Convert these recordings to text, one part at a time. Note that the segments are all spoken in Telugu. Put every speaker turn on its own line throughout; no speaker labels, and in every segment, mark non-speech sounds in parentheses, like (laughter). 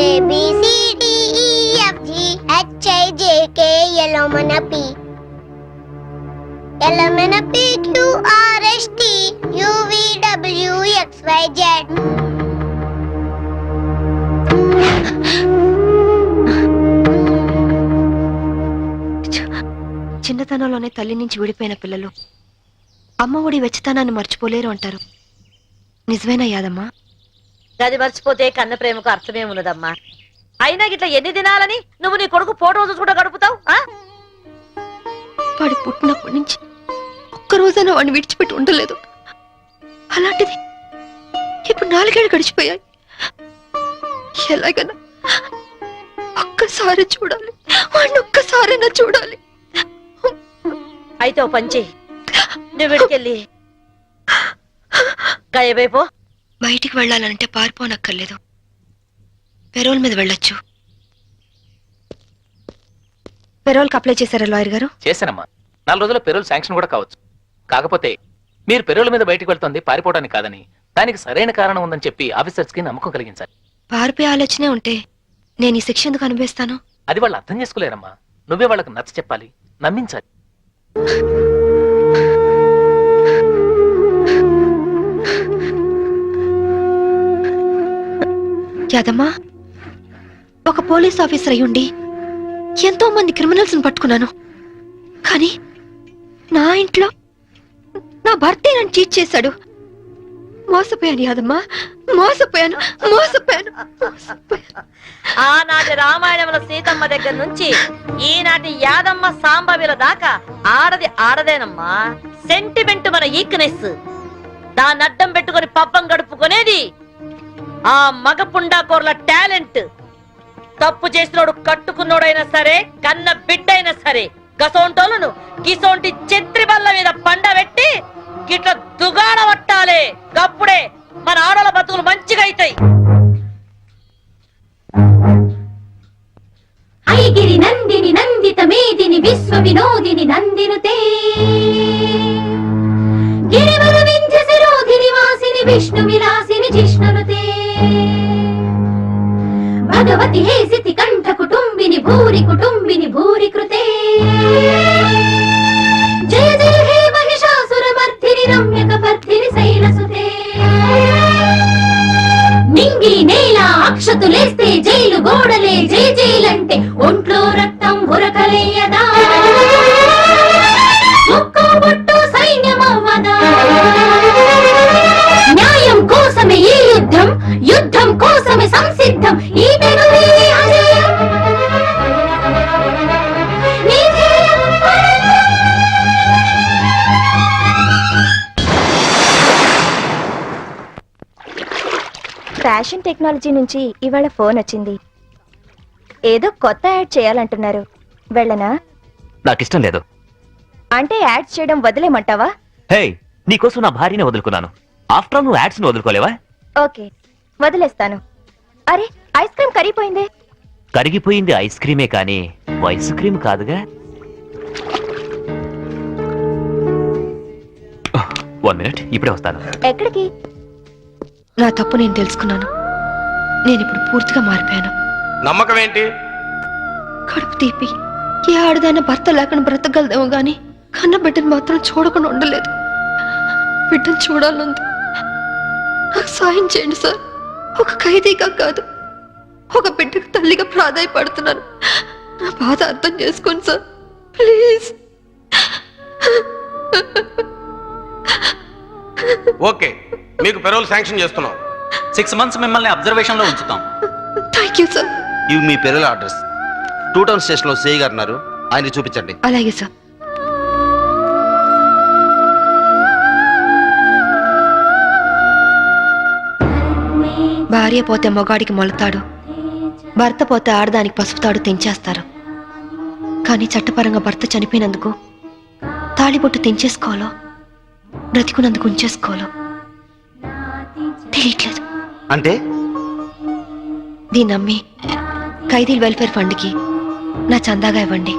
A B C D E F G H I J K L M N P L M P Q R S T U V W X Y Z
చిన్నతనంలోనే తల్లి నుంచి విడిపోయిన పిల్లలు. అమ్మ ఒడి వెచ్చతనాన్ని మర్చిపోలేరు అంటారు. నిజమేనా యాదమ్మా?
గది మర్చిపోతే కన్న ప్రేమకు అర్థమే ఉన్నదమ్మా. అయినా గిట్లా ఎన్ని దినాలని నువ్వు నీ కొడుకు ఫోటో చూసుకుంటూ గడుపుతావు ఆ?
వాడి పుట్టినప్పటి నుంచి ఒక్క రోజైనా వాడిని విడిచిపెట్టి ఉండలేదు. అలాంటిది ఇప్పుడు నాలుగేళ్ళు గడిచిపోయాయి. ఎలాగైనా ఒక్కసారి చూడాలి వాడిని ఒక్కసారైనా చూడాలి.
అయితే ఓ పంచి నువ్వు విడికెళ్ళి గాయబైపో
బయటికి వెళ్ళాలంటే పారిపోనక్కర్లేదు. పెరోల్ మీద వెళ్ళొచ్చు. పెరోల్కి అప్లై చేశారా లాయర్ గారు?
చేశానమ్మా. నాలుగు రోజుల పెరోల్ శాంక్షన్ కూడా కావచ్చు. కాకపోతే మీరు పెరోల్ మీద బయటకు వెళ్తుంది పారిపోవడానికి కాదని దానికి సరైన కారణం ఉందని చెప్పి ఆఫీసర్స్కి నమ్మకం కలిగించాలి.
పారిపోయే ఆలోచనే ఉంటే నేను ఈ శిక్ష ఎందుకు అనుభవిస్తాను?
అది వాళ్ళు అర్థం చేసుకోలేరమ్మా. నువ్వే వాళ్ళకి నచ్చ చెప్పాలి. నమ్మించాలి.
యాదమ్మా ఒక పోలీస్ ఆఫీసర్ అయ్యుండి ఎంతో మంది క్రిమినల్స్ని పట్టుకున్నాను. కానీ నా ఇంట్లో నా భర్తే నన్ను చీట్ చేశాడు. మోసపోయాను యాదమ్మా మోసపోయాను మోసపోయాను
ఆనాటి రామాయణంలో సీతమ్మ దగ్గర నుంచి ఈనాటి యాదమ్మ సాంబవిల దాకా ఆడది ఆడదేనమ్మా. సెంటిమెంట్ మన ఈక్నెస్ దాన్ని అడ్డం పెట్టుకొని పబ్బం గడుపుకునేది ఆ మగ పుండాకోర్ల టాలెంట్. తప్పు చేసినోడు కట్టుకున్నోడైనా సరే కన్న బిడ్డైనా సరే గసోంటోలను గిసోంటి చెత్రి బల్ల మీద పండబెట్టి గిట్ల దుగాడ పట్టాలే. గప్పుడే మన ఆడల బతుకులు మంచిగా అవుతాయి
ఐగిరి నందిని నందిత మేదిని విశ్వ వినోదిని నందినుతే. గిరివర వింధ్య శిరోధిని వాసిని విష్ణు విలాసిని జిష్ణునుతే. భగవతి హే సితి కంఠ కుటుంబిని భూరి కుటుంబిని భూరి కృతే. జయ జయ హే మహిషాసుర మర్ధిని రమ్యక పర్ధిని శైలసుతే. నింగి
ఫ్యాషన్ టెక్నాలజీ నుంచి ఇవాళ ఫోన్ వచ్చింది. ఏదో కొత్త యాడ్ చేయాలంటున్నారు. వెళ్ళనా?
నాకు ఇష్టం లేదు.
అంటే యాడ్ చేయడం వదిలేమంటావా
హే నీకోసం నా భార్యని వదులుకున్నాను. ఆఫ్టర్ ఆల్ నువ్వు యాడ్స్ని వదులుకోలేవా?
ఓకే వదిలేస్తాను. అరే ఐస్ క్రీమ్ కరిగిపోయిందే.
కరిగిపోయింది ఐస్ క్రీమే కానీ ఐస్ క్రీమ్ కాదుగా. వన్ మినిట్ ఇప్పుడే వస్తాను.
ఎక్కడికి?
నా తప్పు నేను తెలుసుకున్నాను. నేను ఇప్పుడు పూర్తిగా మారిపోయాను.
నమ్మకం ఏంటి
కడుపు తీపి. ఏ ఆడదైనా భర్త లేకుండా బ్రతకగలదేమో గాని కన్న బిడ్డను మాత్రం చూడకుండా ఉండలేదు. బిడ్డను చూడాలనుంది. నాకు సాయం చేయండి సార్. ఒక ఖైదీగా కాదు. ఒక బిడ్డకు తల్లిగా ప్రాధాయపడుతున్నాను. నా బాధ అర్థం చేసుకోండి సార్. ప్లీజ్.
ఓకే. మీకు పెరోల్ శాంక్షన్ చేస్తున్నాం.
సిక్స్ మంత్స్ మిమ్మల్ని అబ్జర్వేషన్లో ఉంచుతాం.
థ్యాంక్ యూ సార్
ఇవి మీ పెరల అడ్రస్ టూ టౌన్ స్టేషన్లో సేయి గారు ఉన్నారు. ఆయన చూపించండి.
అలాగే సార్ భార్య పోతే మొగాడికి మొలతాడు. భర్త పోతే ఆడదానికి పసుపుతాడు తెంచేస్తారు. కానీ చట్టపరంగా భర్త చనిపోయినందుకు తాళిబొట్టు తెంచేసుకోవాలో బ్రతికున్నందుకు ఉంచేసుకోవాలో తెలియట్లేదు.
అంటే?
దీన్ని అమ్మి ఖైదీల్ వెల్ఫేర్ ఫండ్కి నా చందాగా ఇవ్వండి.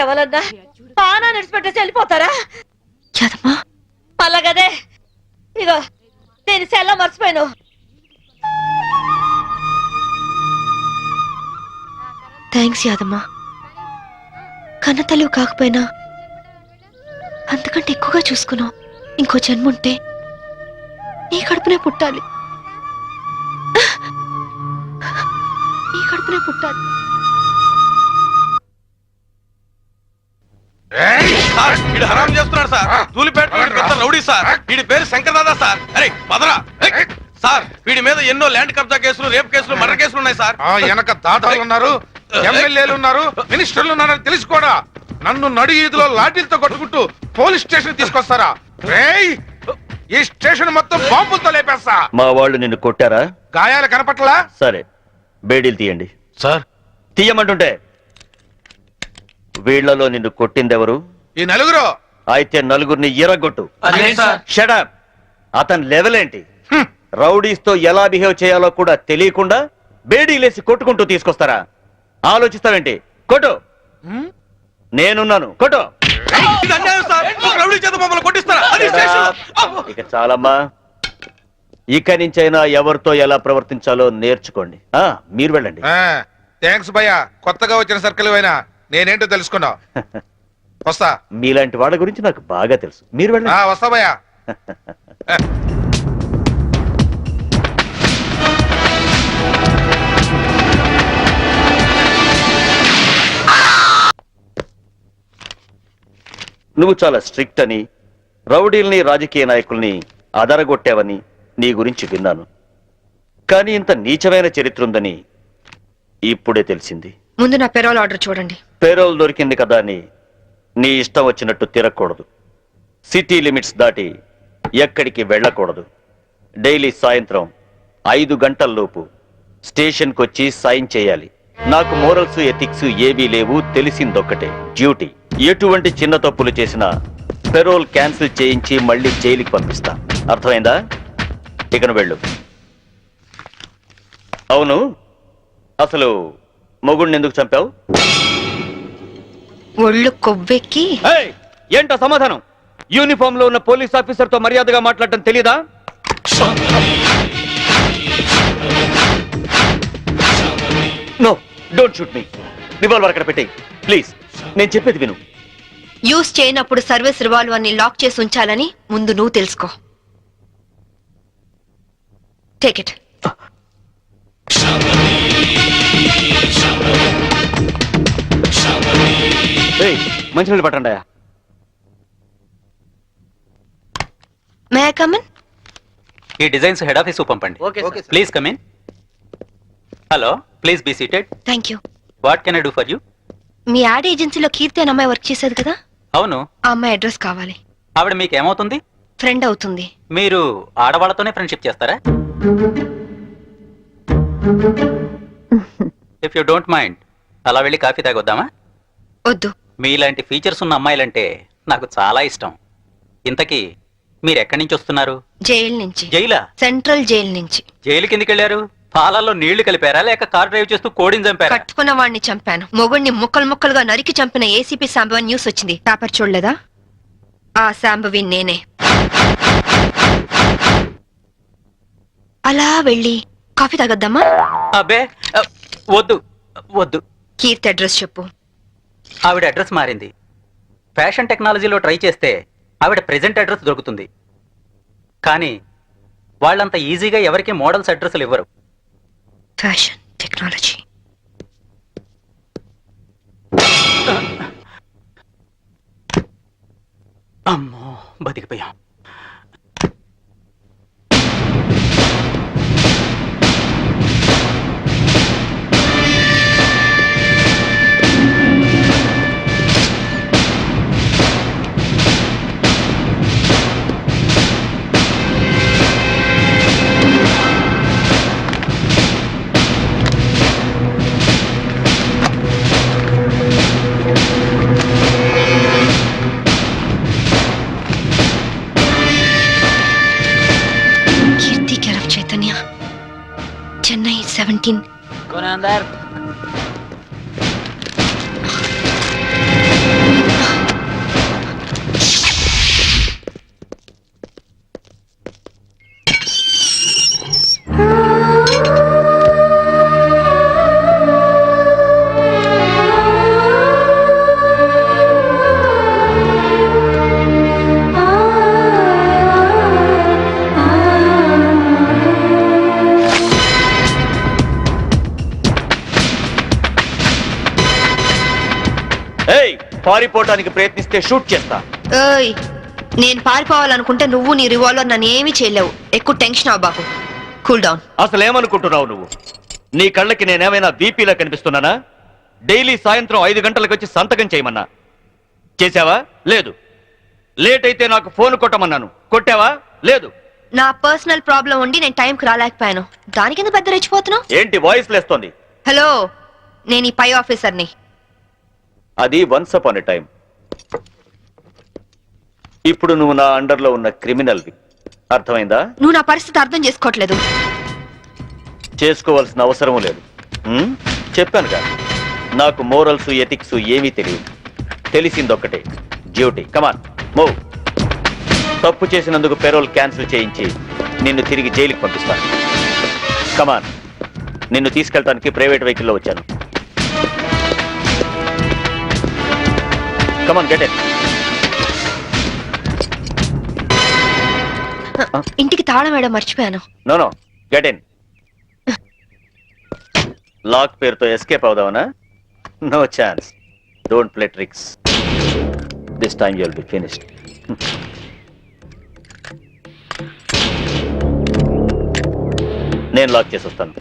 ఎవరన్నా ఇగో నేను సెల్ల మర్చిపోయాను.
థ్యాంక్స్ యాదమ్మా. కన్న తల్లివి కాకపోయినా అంతకంటే ఎక్కువగా చూసుకున్నావు. ఇంకో జన్మ ఉంటే నీ కడుపునే పుట్టాలి. నీ కడుపునే పుట్టాలి.
సార్ వీడు హరాం చేస్తున్నాడు సార్. తూలిపేట వీడు పెద్ద రౌడీ సార్. వీడి పేరు శంకర్ దాదా సార్. అరే పదరా. ఏయ్, సార్ వీడి మీద ఎన్నో ల్యాండ్ కబ్జా కేసులు రేప్ కేసులు మర్డర్ కేసులు ఉన్నాయి సార్.
ఆ వెనక దాదాలు ఉన్నారు ఎమ్మెల్యేలు ఉన్నారు మినిస్టర్లు ఉన్నారని తెలిసి కూడా. నన్ను నడి ఈదులో లాఠీలతో కొట్టుకుంటూ పోలీస్ స్టేషన్ తీసుకొస్తారా? రేయ్ ఈ స్టేషన్ మొత్తం బాంబులతో లేపేస్తా.
మా వాళ్ళు నిన్ను కొట్టారా?
గాయాలు కనపట్లా?
సరే బేడీలు తీయండి.
సార్.
తీయమంటుంటే వీళ్ళలో నిన్ను కొట్టిందెవరు?
ఈ నలుగురు.
అయితే నలుగురిని ఎరగొట్టు షడప్ అతని లెవెల్ ఏంటి రౌడీస్తో ఎలా బిహేవ్ చేయాలో కూడా తెలియకుండా బేడీలేసి కొట్టుకుంటూ తీసుకొస్తారా? ఆలోచిస్తావేంటి? కొట్టు. నేనున్నాను. కొట్టు.
ఇది అన్యాయం సార్. ఒక రౌడీ చేత మమ్మల్ని కొట్టిస్తారా? అది స్టేషన్
ఇక చాలమ్మా. ఇక నుంచైనా ఎవరితో ఎలా ప్రవర్తించాలో నేర్చుకోండి. ఆ మీరు వెళ్ళండి.
థ్యాంక్స్ భయ్యా. కొత్తగా వచ్చిన సర్కిల్ అయినా. నేనేంటో తెలుసుకున్నావు. వస్తా.
మీలాంటి వాళ్ళ గురించి నాకు బాగా తెలుసు. మీరు
ఆ,
వెళ్ళండి
వస్తా భయ్యా. (laughs)
నువ్వు చాలా స్ట్రిక్ట్ అని రౌడీల్ని రాజకీయ నాయకుల్ని అదరగొట్టావని నీ గురించి విన్నాను. కానీ ఇంత నీచమైన చరిత్ర ఉందని ఇప్పుడే తెలిసింది.
ముందు నా పెరోల్ ఆర్డర్ చూడండి.
పేరోల్ దొరికింది కదా అని నీ ఇష్టం వచ్చినట్టు తిరగకూడదు. సిటీ లిమిట్స్ దాటి ఎక్కడికి వెళ్ళకూడదు. డైలీ సాయంత్రం ఐదు గంటల్లోపు స్టేషన్కి వచ్చి సైన్ చేయాలి. నాకు మోరల్స్ ఎథిక్స్ ఏవీ లేవు తెలిసిందొక్కటే. డ్యూటీ. ఎటువంటి చిన్న తప్పులు చేసినా పెరోల్ క్యాన్సిల్ చేయించి మళ్ళీ జైలుకి పంపిస్తా. అర్థమైందా? ఇకను వెళ్ళు. అవును? అసలు మొగుడిని ఎందుకు చంపావు?
ఒళ్ళు కొవ్వెక్కి.
ఏంటో సమాధానం? యూనిఫామ్లో ఉన్న పోలీస్ ఆఫీసర్తో మర్యాదగా మాట్లాడటం తెలీదా? No don't shoot me. Revolver అక్కడ పెట్టేయ్. ప్లీజ్ నేను చెప్పేది విను.
యూస్ చేయనప్పుడు సర్వీస్ రివాల్వర్ని లాక్ చేసి ఉంచాలని ముందు నువ్వు తెలుసుకో. టేక్ ఇట్
మంచినీళ్ళు పట్టండి
మే కమన్
ఈ డిజైన్స్ హెడ్ ఆఫీస్ పంపండి. Please come in hello please be seated
thank you
what can I do for you
me ad ఏజెన్సీలో కీర్తి అనే అమ్మాయి వర్క్ చేసేది కదా?
అవును.
ఆ అమ్మాయి అడ్రస్ కావాలి.
ఆవిడ మీకు ఏమవుతుంది?
ఫ్రెండ్ అవుతుంది.
మీరు ఆడవాళ్ళతోనే ఫ్రెండ్షిప్ చేస్తారా? ఇఫ్ యూ డోంట్ మైండ్ అలా వెళ్ళి కాఫీ తాగొద్దామా?
వద్దు.
మీలాంటి ఫీచర్స్ ఉన్న అమ్మాయిలంటే నాకు చాలా ఇష్టం. ఇంతకీ మీరు ఎక్కడి నుంచి వస్తున్నారు?
జైలు నుంచి.
జైలా?
సెంట్రల్ జైలు నుంచి.
జైలు కిందకి వెళ్ళారు పాలల్లో నీళ్ళు కలిపారా? లేక కార్ డ్రైవ్ చేస్తూ కోడిని చంపారా?
కట్టుకున్న వాడిని చంపాను. మొగుడిని ముక్కలు ముక్కలుగా నరికి చంపిన ఏసీపీ శాంబవి న్యూస్ వచ్చింది. పేపర్ చూడలేదా? ఆ శాంబవి నేనే. అలా వెళ్ళి కాఫీ తాగొద్దామా
అబ్బే అ, వద్దు వద్దు.
కీర్తి అడ్రస్ చెప్పు.
ఆవిడ అడ్రస్ మారింది. ఫ్యాషన్ టెక్నాలజీలో ట్రై చేస్తే ఆవిడ ప్రెజెంట్ అడ్రస్ దొరుకుతుంది. కానీ వాళ్ళంత ఈజీగా ఎవరికి మోడల్స్ అడ్రస్లు ఇవ్వరు.
Fashion technology.
అమ్మో బతికిపోయాం.
చెన్నై సెవెంటీన్
పారిపోవటానికి ప్రయత్నిస్తే షూట్ చేస్తా.
ఏయ్ నేను పారిపోవాలనుకుంటే నువ్వు నీ రివాల్వర్ నన్ను ఏమీ చేయలేవు. ఎక్కువ టెన్షన్ అవ్వబాకు కూల్ డౌన్
అసలు ఏమనుకుంటున్నావు నువ్వు? నీ కళ్ళకి నేనేమైనా బీపీలా కనిపిస్తున్నానా? డైలీ సాయంత్రం ఐదు గంటలకు వచ్చి సంతకం చేయమన్నా. చేశావా? లేదు. లేట్ అయితే నాకు ఫోన్ కొట్టమన్నాను. కొట్టావా? లేదు.
నా పర్సనల్ ప్రాబ్లం ఉండి నేను టైంకి రాలేకపోయాను. దానికి ఎందుకు పెద్ద రెచ్చిపోతున్నావు?
ఏంటి వాయిస్ లేస్తోంది?
హలో నేను ఈ పై ఆఫీసర్ని
అది వన్స్ అపాన్ ఎ టైం ఇప్పుడు నువ్వు నా అండర్లో ఉన్న క్రిమినల్వి. అర్థమైందా?
నువ్వు నా పరిస్థితి అర్థం చేసుకోవట్లేదు.
చేసుకోవాల్సిన అవసరం లేదు. ఉమ్, చెప్పానుగా నాకు మోరల్స్ ఎథిక్స్ ఏమీ తెలియదు. తెలిసిందొక్కటే. డ్యూటీ కమాన్ మూవ్ తప్పు చేసినందుకు పెరోల్ క్యాన్సిల్ చేయించి నిన్ను తిరిగి జైలుకి పంపిస్తాను. కమాన్ నిన్ను తీసుకెళ్ళటానికి ప్రైవేట్ వెహికల్లో వచ్చాను. కమాన్ గెట్ ఇట్
ఇంటికి తాళం వేయడం మర్చిపోయాను.
No no get in lock పేరుతో escape అవుదామనా? No chance don't play tricks this time you'll be finished నేను లాక్ చేసి వస్తాను.